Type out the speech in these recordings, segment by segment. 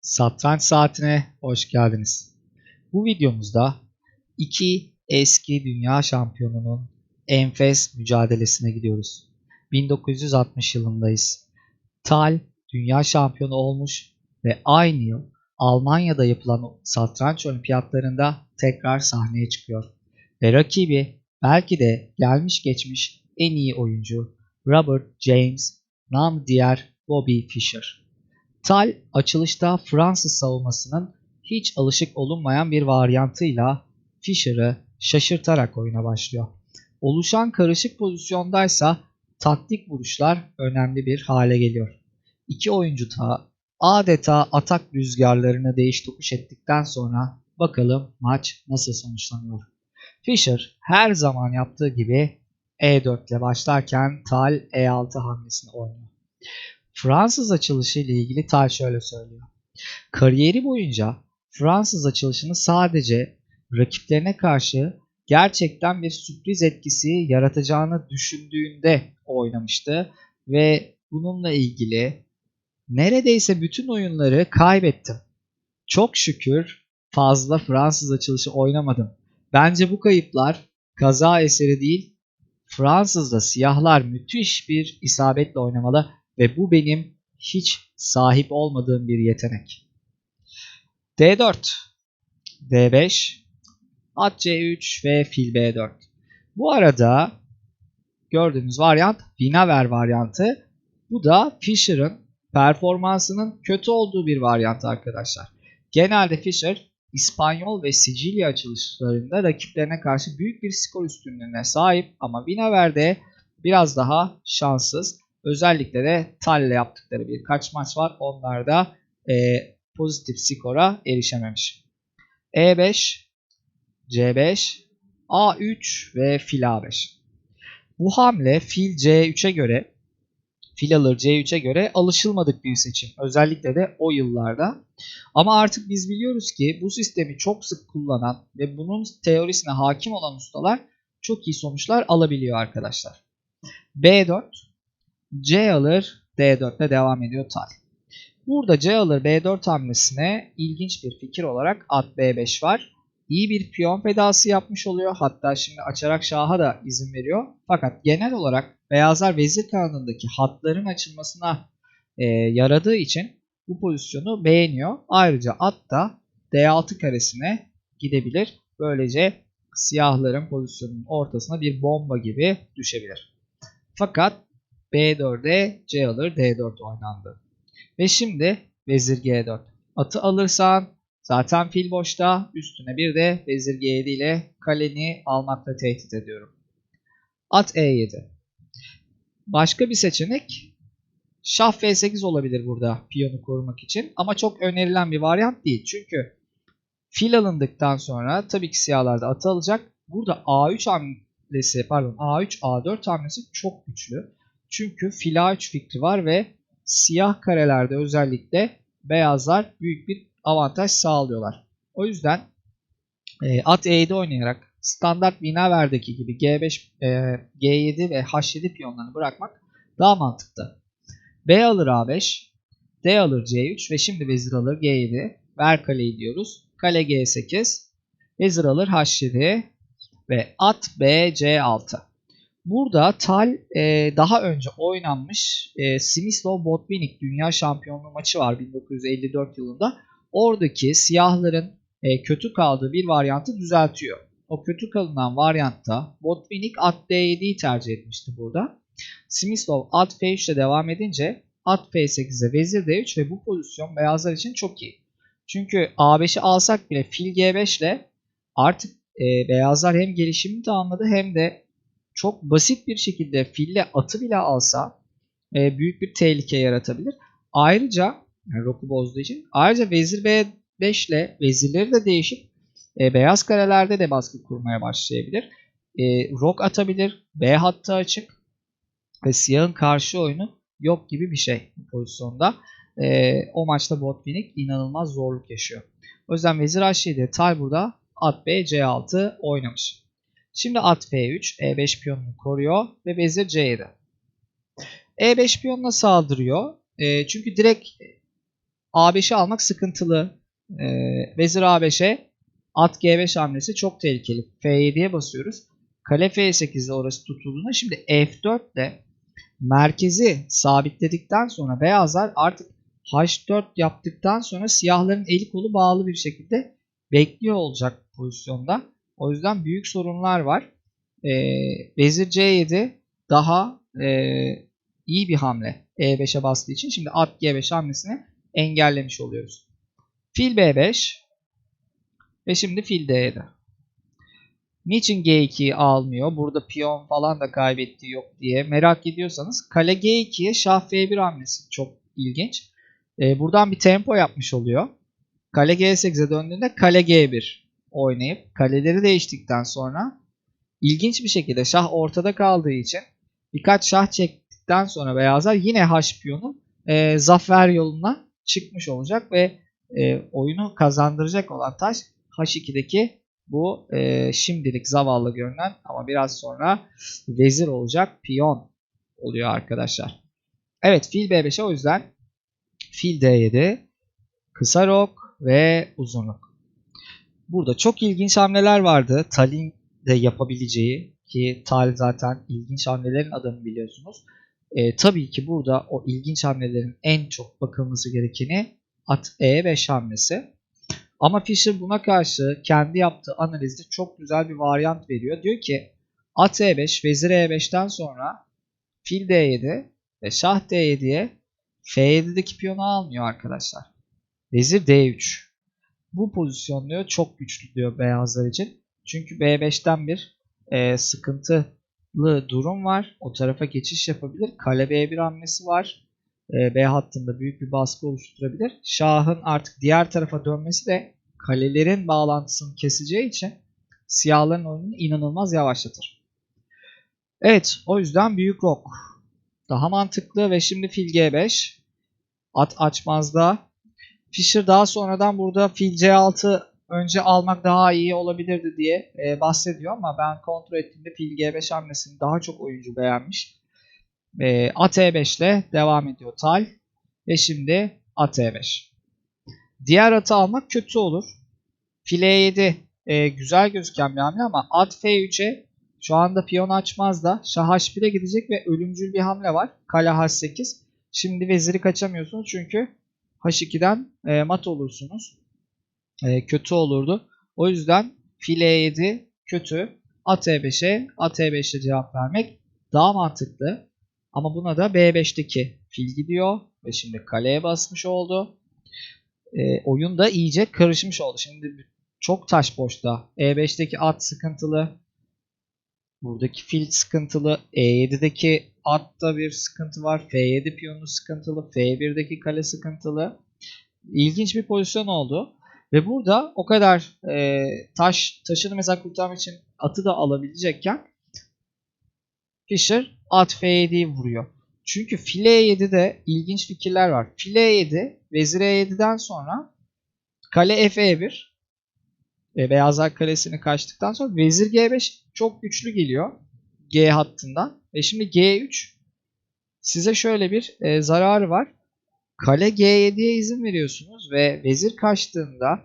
Satranç Saatine hoş geldiniz. Bu videomuzda iki eski dünya şampiyonunun enfes mücadelesine gidiyoruz. 1960 yılındayız. Tal dünya şampiyonu olmuş ve aynı yıl Almanya'da yapılan satranç olimpiyatlarında tekrar sahneye çıkıyor. Ve rakibi belki de gelmiş geçmiş en iyi oyuncu Robert James, nam diğer Bobby Fischer. Tal açılışta Fransız savunmasının hiç alışık olunmayan bir varyantıyla Fischer'ı şaşırtarak oyuna başlıyor. Oluşan karışık pozisyondaysa taktik vuruşlar önemli bir hale geliyor. İki oyuncu da adeta atak rüzgarlarını değiş tokuş ettikten sonra bakalım maç nasıl sonuçlanıyor. Fischer her zaman yaptığı gibi E4 ile başlarken Tal E6 hamlesini oynuyor. Fransız açılışı ile ilgili Tal şöyle söylüyor. Kariyeri boyunca Fransız açılışını sadece rakiplerine karşı gerçekten bir sürpriz etkisi yaratacağını düşündüğünde oynamıştı ve bununla ilgili neredeyse bütün oyunları kaybettim. Çok şükür fazla Fransız açılışı oynamadım. Bence bu kayıplar kaza eseri değil, Fransız'da siyahlar müthiş bir isabetle oynamalı ve bu benim hiç sahip olmadığım bir yetenek. D4, D5, at C3 ve fil B4. Bu arada gördüğünüz varyant Winawer varyantı. Bu da Fischer'ın performansının kötü olduğu bir varyant arkadaşlar. Genelde Fischer İspanyol ve Sicilya açılışlarında rakiplerine karşı büyük bir skor üstünlüğüne sahip ama Winawer'de biraz daha şanssız. Özellikle de Tal'le yaptıkları birkaç maç var. Onlarda e, pozitif skora erişememiş. E5, C5, A3 ve fil A5. Bu hamle fil C3'e göre fil alır C3'e göre alışılmadık bir seçim. Özellikle de o yıllarda. Ama artık biz biliyoruz ki bu sistemi çok sık kullanan ve bunun teorisine hakim olan ustalar çok iyi sonuçlar alabiliyor arkadaşlar. B4 C alır D4 ile devam ediyor Tal. Burada C alır B4 hamlesine ilginç bir fikir olarak at B5 var. İyi bir piyon fedası yapmış oluyor. Hatta şimdi açarak şaha da izin veriyor. Fakat genel olarak beyazlar vezir kanadındaki hatların açılmasına e, yaradığı için bu pozisyonu beğeniyor. Ayrıca at da D6 karesine gidebilir. Böylece siyahların pozisyonunun ortasına bir bomba gibi düşebilir. Fakat B4'e C alır D4 oynandı. Ve şimdi vezir G4. Atı alırsan zaten fil boşta üstüne bir de vezir G7 ile kaleni almakla tehdit ediyorum. At E7. Başka bir seçenek şah F8 olabilir burada piyonu korumak için ama çok önerilen bir varyant değil. Çünkü fil alındıktan sonra tabii ki siyahlar da atı alacak. Burada A3 hamlesi pardon A3 A4 hamlesi çok güçlü. Çünkü fil A3 fikri var ve siyah karelerde özellikle beyazlar büyük bir avantaj sağlıyorlar. O yüzden e, at E7 oynayarak standart Winawer'deki gibi G5, e, G7 ve H7 piyonlarını bırakmak daha mantıklı. B alır A5, D alır C3 ve şimdi vezir alır G7. Ver kaleyi diyoruz. Kale G8, vezir alır H7 ve at B C6. Burada Tal e, daha önce oynanmış e, Simislav Botvinnik Dünya Şampiyonluğu maçı var 1954 yılında. Oradaki siyahların e, kötü kaldığı bir varyantı düzeltiyor. O kötü kalınan varyantta Botvinnik at D7'yi tercih etmişti burada. Simislav at F3 ile devam edince at F8'e vezir D3 ve bu pozisyon beyazlar için çok iyi. Çünkü A5'i alsak bile fil G5 ile artık e, beyazlar hem gelişimini tamamladı hem de çok basit bir şekilde fille atı bile alsa e, büyük bir tehlike yaratabilir. Ayrıca yani roku bozduğu için ayrıca vezir B5 ile vezirleri de değişip e, beyaz karelerde de baskı kurmaya başlayabilir. E, rok atabilir. B hattı açık ve siyahın karşı oyunu yok gibi bir şey bu pozisyonda. E, o maçta Botvinnik inanılmaz zorluk yaşıyor. O yüzden vezir H7 Tal burada at B C6 oynamış. Şimdi at F3, E5 piyonunu koruyor ve vezir C7. E5 piyonuna saldırıyor. E, çünkü direkt A5'i almak sıkıntılı. E, vezir A5'e at G5 hamlesi çok tehlikeli. F7'ye basıyoruz. Kale F8'de orası tutulduğunda şimdi F4 ile merkezi sabitledikten sonra beyazlar artık H4 yaptıktan sonra siyahların eli kolu bağlı bir şekilde bekliyor olacak pozisyonda. O yüzden büyük sorunlar var. E, vezir C7 daha e, iyi bir hamle E5'e bastığı için. Şimdi at G5 hamlesini engellemiş oluyoruz. Fil B5 ve şimdi fil D7. Niçin G2'yi almıyor? Burada piyon falan da kaybettiği yok diye merak ediyorsanız kale G2'ye şah F1 hamlesi çok ilginç. Ee, buradan bir tempo yapmış oluyor. Kale G8'e döndüğünde kale G1 oynayıp kaleleri değiştikten sonra ilginç bir şekilde şah ortada kaldığı için birkaç şah çektikten sonra beyazlar yine H piyonu e, zafer yoluna çıkmış olacak ve e, oyunu kazandıracak olan taş H2'deki bu e, şimdilik zavallı görünen ama biraz sonra vezir olacak piyon oluyor arkadaşlar. Evet fil B5'e o yüzden fil D7 kısa rok ve uzun rok. Burada çok ilginç hamleler vardı. Tal'in de yapabileceği ki Tal zaten ilginç hamlelerin adını biliyorsunuz. E, tabii ki burada o ilginç hamlelerin en çok bakılması gerekeni at E5 hamlesi. Ama Fischer buna karşı kendi yaptığı analizde çok güzel bir varyant veriyor. Diyor ki at E5, vezir E5'ten sonra fil D7 ve şah D7'ye F7'deki piyonu almıyor arkadaşlar. Vezir D3. Bu pozisyon diyor çok güçlü diyor beyazlar için. Çünkü B5'ten bir e, sıkıntılı durum var. O tarafa geçiş yapabilir. Kale B1 hamlesi var. E, B hattında büyük bir baskı oluşturabilir. Şahın artık diğer tarafa dönmesi de kalelerin bağlantısını keseceği için siyahların oyununu inanılmaz yavaşlatır. Evet o yüzden büyük rok daha mantıklı ve şimdi fil G5 at açmazda Fischer daha sonradan burada fil C6 önce almak daha iyi olabilirdi diye e, bahsediyor ama ben kontrol ettiğimde fil G5 hamlesini daha çok oyuncu beğenmiş. E, at E5 ile devam ediyor Tal ve şimdi at E5. Diğer atı almak kötü olur. Fil E7 e, güzel gözüken bir hamle ama at F3'e şu anda piyon açmaz da şah H1'e gidecek ve ölümcül bir hamle var. Kale H8. Şimdi veziri kaçamıyorsunuz çünkü H2'den e, mat olursunuz. E, kötü olurdu. O yüzden fil E7 kötü. At E5'e at E5'e cevap vermek daha mantıklı. Ama buna da B5'teki fil gidiyor. Ve şimdi kaleye basmış oldu. E, oyun da iyice karışmış oldu. Şimdi çok taş boşta. E5'teki at sıkıntılı. Buradaki fil sıkıntılı. E7'deki atta bir sıkıntı var. F7 piyonu sıkıntılı. F1'deki kale sıkıntılı. İlginç bir pozisyon oldu. Ve burada o kadar e, taş taşını mesela kurtarmak için atı da alabilecekken Fischer at F7'yi vuruyor. Çünkü file 7'de ilginç fikirler var. File 7 vezir E7'den sonra kale F1 e, beyazlar kalesini kaçtıktan sonra vezir G5 çok güçlü geliyor G hattından. Ve şimdi G3 size şöyle bir e, zararı var. Kale G7'ye izin veriyorsunuz ve vezir kaçtığında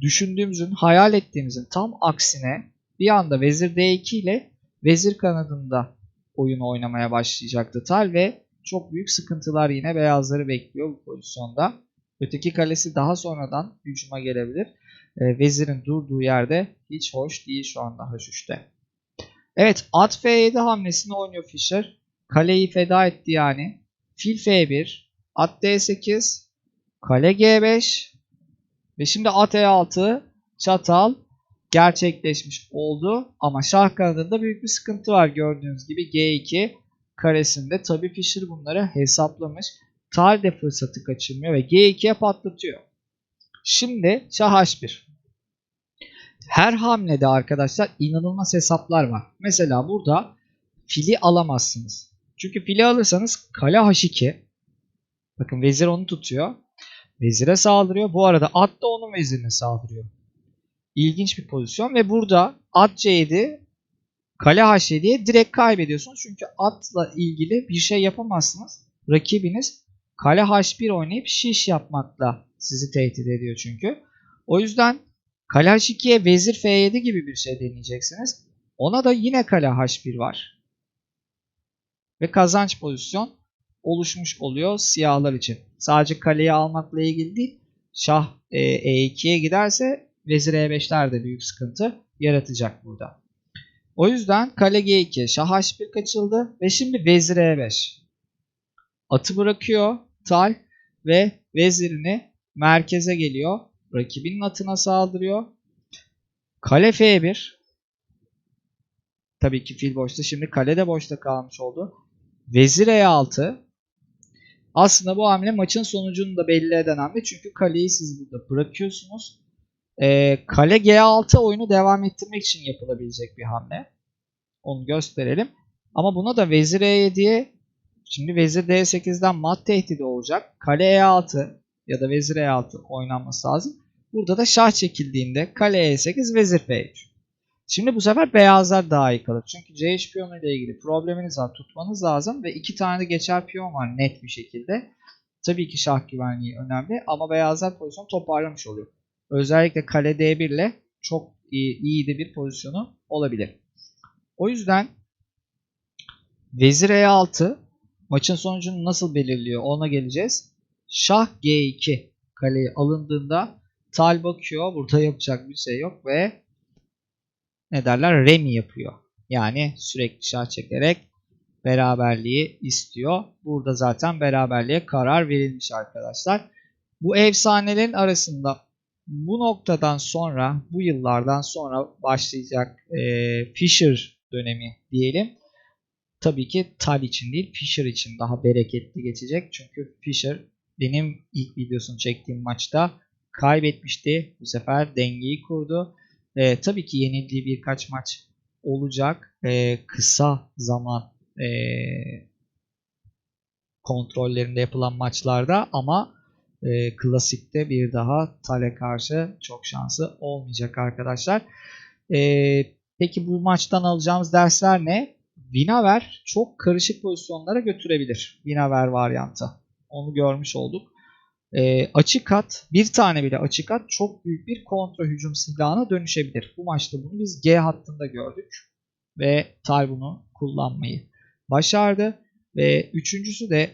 düşündüğümüzün, hayal ettiğimizin tam aksine bir anda vezir D2 ile vezir kanadında oyunu oynamaya başlayacaktı Tal ve çok büyük sıkıntılar yine beyazları bekliyor bu pozisyonda. Öteki kalesi daha sonradan hücuma gelebilir. E, vezirin durduğu yerde hiç hoş değil şu anda H3'te. Evet at F7 hamlesini oynuyor Fischer. Kaleyi feda etti yani. Fil F1, at D8, kale G5 ve şimdi at E6 çatal gerçekleşmiş oldu. Ama şah kanadında büyük bir sıkıntı var gördüğünüz gibi G2 karesinde. Tabi Fischer bunları hesaplamış. Tal de fırsatı kaçırmıyor ve G2'ye patlatıyor. Şimdi şah H1. Her hamlede arkadaşlar inanılmaz hesaplar var. Mesela burada fili alamazsınız. Çünkü fili alırsanız kale H2. Bakın vezir onu tutuyor. Vezire saldırıyor. Bu arada at da onun vezirine saldırıyor. İlginç bir pozisyon ve burada at C7 kale H7'ye direkt kaybediyorsunuz. Çünkü atla ilgili bir şey yapamazsınız. Rakibiniz kale H1 oynayıp şiş yapmakla sizi tehdit ediyor çünkü. O yüzden kale H2'ye vezir F7 gibi bir şey deneyeceksiniz. Ona da yine kale H1 var. Ve kazanç pozisyon oluşmuş oluyor siyahlar için. Sadece kaleyi almakla ilgili değil. Şah e, E2'ye giderse vezir E5'ler de büyük sıkıntı yaratacak burada. O yüzden kale G2, şah H1 kaçıldı ve şimdi vezir E5. Atı bırakıyor Tal ve vezirini merkeze geliyor. Rakibinin atına saldırıyor. Kale F1. Tabii ki fil boşta. Şimdi kale de boşta kalmış oldu. Vezir E6. Aslında bu hamle maçın sonucunu da belli eden hamle. Çünkü kaleyi siz burada bırakıyorsunuz. Ee, kale G6 oyunu devam ettirmek için yapılabilecek bir hamle. Onu gösterelim. Ama buna da vezir E7'ye şimdi vezir D8'den mat tehdidi olacak. Kale E6 ya da vezir E6 oynanması lazım. Burada da şah çekildiğinde kale E8 vezir F3. Şimdi bu sefer beyazlar daha iyi kalır. Çünkü C3 piyonu ile ilgili probleminiz var. Tutmanız lazım ve iki tane de geçer piyon var net bir şekilde. Tabii ki şah güvenliği önemli ama beyazlar pozisyon toparlamış oluyor. Özellikle kale D1 ile çok iyi, iyi de bir pozisyonu olabilir. O yüzden vezir E6 maçın sonucunu nasıl belirliyor ona geleceğiz. Şah G2 kaleyi alındığında Tal bakıyor. Burada yapacak bir şey yok ve ne derler? Remi yapıyor. Yani sürekli şah çekerek beraberliği istiyor. Burada zaten beraberliğe karar verilmiş arkadaşlar. Bu efsanelerin arasında bu noktadan sonra, bu yıllardan sonra başlayacak e, Fischer dönemi diyelim. Tabii ki Tal için değil, Fischer için daha bereketli geçecek. Çünkü Fischer benim ilk videosunu çektiğim maçta kaybetmişti. Bu sefer dengeyi kurdu. E, tabii ki yenildiği birkaç maç olacak. E, kısa zaman e, kontrollerinde yapılan maçlarda ama e, klasikte bir daha Tal'e karşı çok şansı olmayacak arkadaşlar. E, peki bu maçtan alacağımız dersler ne? Vinaver çok karışık pozisyonlara götürebilir. Vinaver varyantı. Onu görmüş olduk. E, açık at, bir tane bile açık at çok büyük bir kontra hücum silahına dönüşebilir. Bu maçta bunu biz G hattında gördük. Ve Tal bunu kullanmayı başardı. Ve üçüncüsü de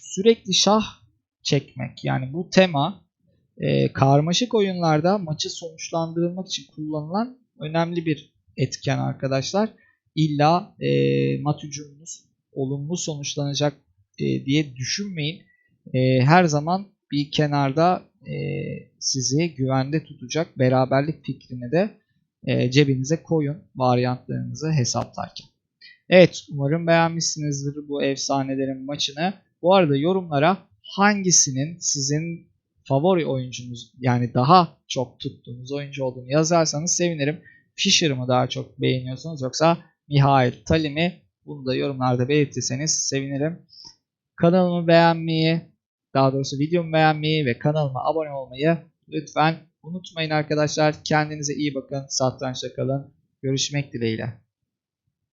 sürekli şah çekmek. Yani bu tema e, karmaşık oyunlarda maçı sonuçlandırılmak için kullanılan önemli bir etken arkadaşlar. İlla e, mat hücumunuz olumlu sonuçlanacak e, diye düşünmeyin. E, her zaman bir kenarda e, sizi güvende tutacak beraberlik fikrini de e, cebinize koyun varyantlarınızı hesaplarken. Evet umarım beğenmişsinizdir bu efsanelerin maçını. Bu arada yorumlara hangisinin sizin favori oyuncunuz yani daha çok tuttuğunuz oyuncu olduğunu yazarsanız sevinirim. Fischer'ı mı daha çok beğeniyorsunuz yoksa Mihail Tali mi? Bunu da yorumlarda belirtirseniz sevinirim. Kanalımı beğenmeyi, daha doğrusu videomu beğenmeyi ve kanalıma abone olmayı lütfen unutmayın arkadaşlar. Kendinize iyi bakın. Satrançta kalın. Görüşmek dileğiyle.